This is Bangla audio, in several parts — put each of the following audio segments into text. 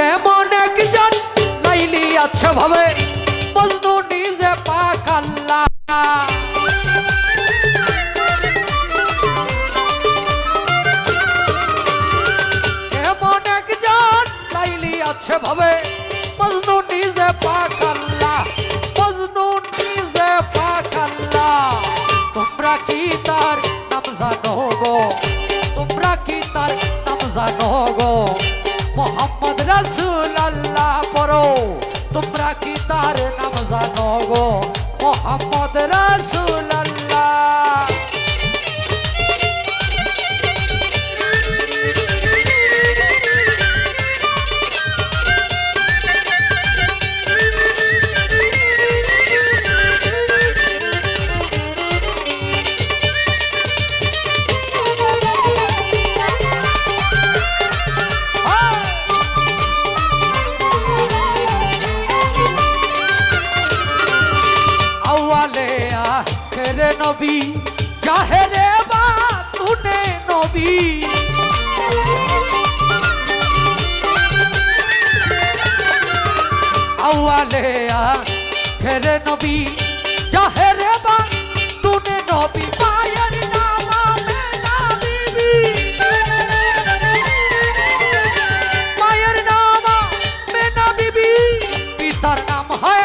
এমন একজন লাইলি আছে ভাবে। মজনু নিজে পাকাল্লা এমন একজন লাইলি আছে ভাবে। মজনু নিজে পাকাল্লা মজনু নিজে পাকাল্লা তোমরা কি তার নাম জানো গো? তোমরা কি তার নাম জানো গো? রাসূল আল্লাহ পড়ো। তোমরা কি তার নাম জানো গো? মোহাম্মদ রাসূল আওয়ালে আখেরে নবী জাহেরে বা তুনে নবী আওয়ালে আখেরে নবী জাহেরে বা তুনে নবী মায়ের নাম আমেনা বিবি মায়ের নাম মেনা বিবি পিতার নাম হয়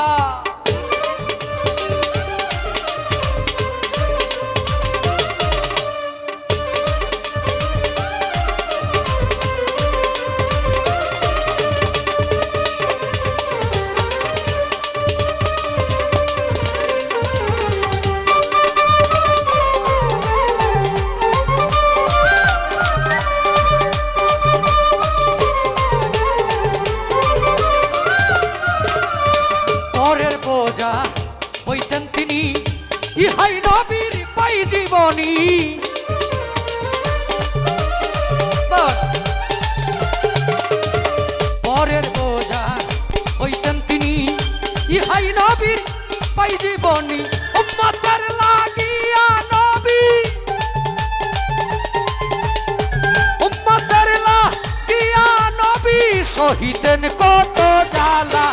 হইতেন তিনি, ইহাই নবীর পাই জীবনী। পরের বোঝা হইতেন তিনি, ইহাই নবীর পাই জীবনী। উম্মতের লাগিয়া নবী। উম্মতের লাগিয়া নবী, শহীদেন কত জ্বালা,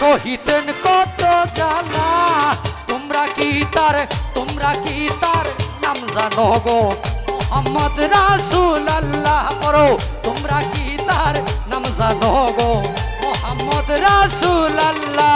শহীদেন কত জ্বালা তোমরা কি তার, তোমরা কি তার নাম জানো গো? মোহাম্মদ রাসুল আল্লাহ করো তোমরা কি তার নাম জানো গো? মোহাম্মদ রাসুল আল্লাহ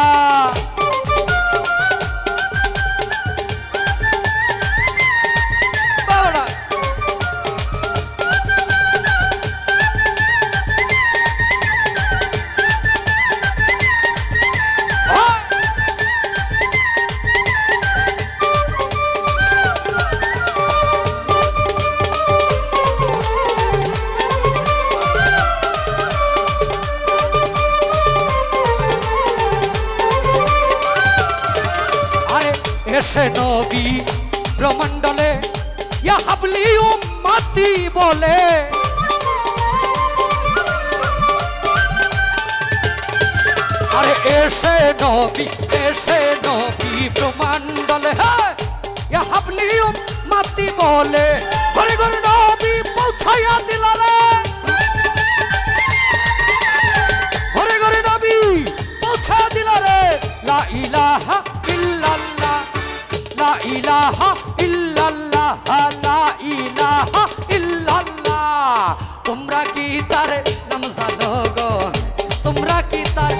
নবী ব্রহ্মণ্ডলে, ইয়া হাবলি উম্মতি বলে। আরে এসে নবী এসে নবী ব্রহ্মণ্ডলে হ্যাঁ ইয়া হাবলি উম্মতি বলে। ঘরে ঘরে নবী পৌঁছাইয়া দিলারে। ঘরে ঘরে নবী পৌঁছা দিল রে লা ইলাহা ইলাহা ইল্লাল্লাহ লা ইলাহা ইল্লাল্লাহ। তোমরা কি তার নাম জানো গো? তোমরা কি তার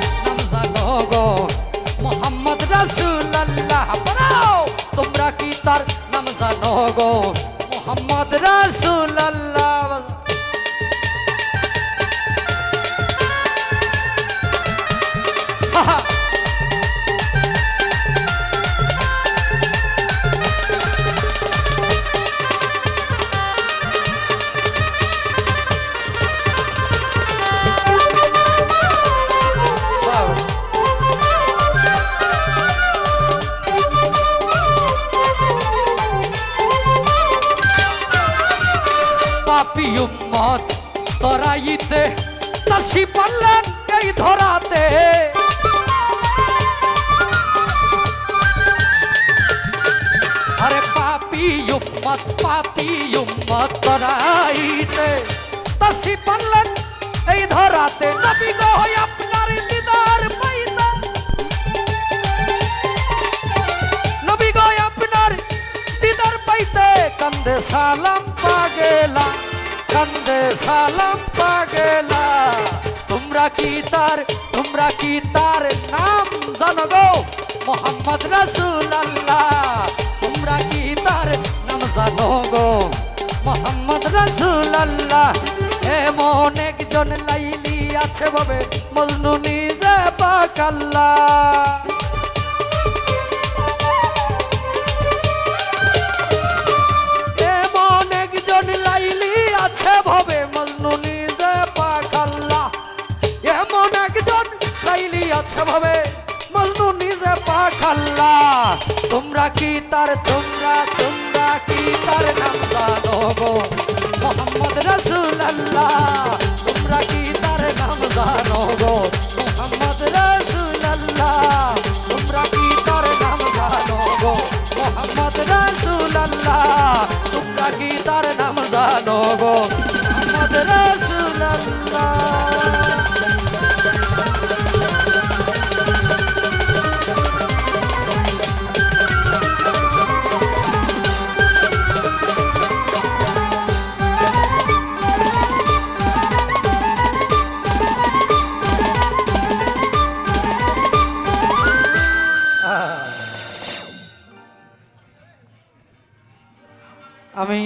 তরাইতে তাসি পারলেন এই ধরাতে। আরে পাপি উম্মত পাপি উম্মত তরাইতে তাসি পারলেন এই ধরাতে। নবী গো আপনার দিদার পাইতা নবী গো আপনার দিদার পাইতে কান্দে সালাম পাগেলা কান্দে সালাম পাগেলা। তোমরা কি তার, তোমরা কি তার নাম জানো মোহাম্মদ রাসূল আল্লাহ তোমরা কি তার নাম জানো গো? মোহাম্মদ রাসূল আল্লাহ এমন একজন লাইলি আছে ভাবে মজনু নিজে পাক তোমরা কি তার, তোমরা তোমরা কি তার নাম জানো গো মোহাম্মদ রসুল্লাহ তোমরা কি তার নাম জানো গো মোহাম্মদ আমি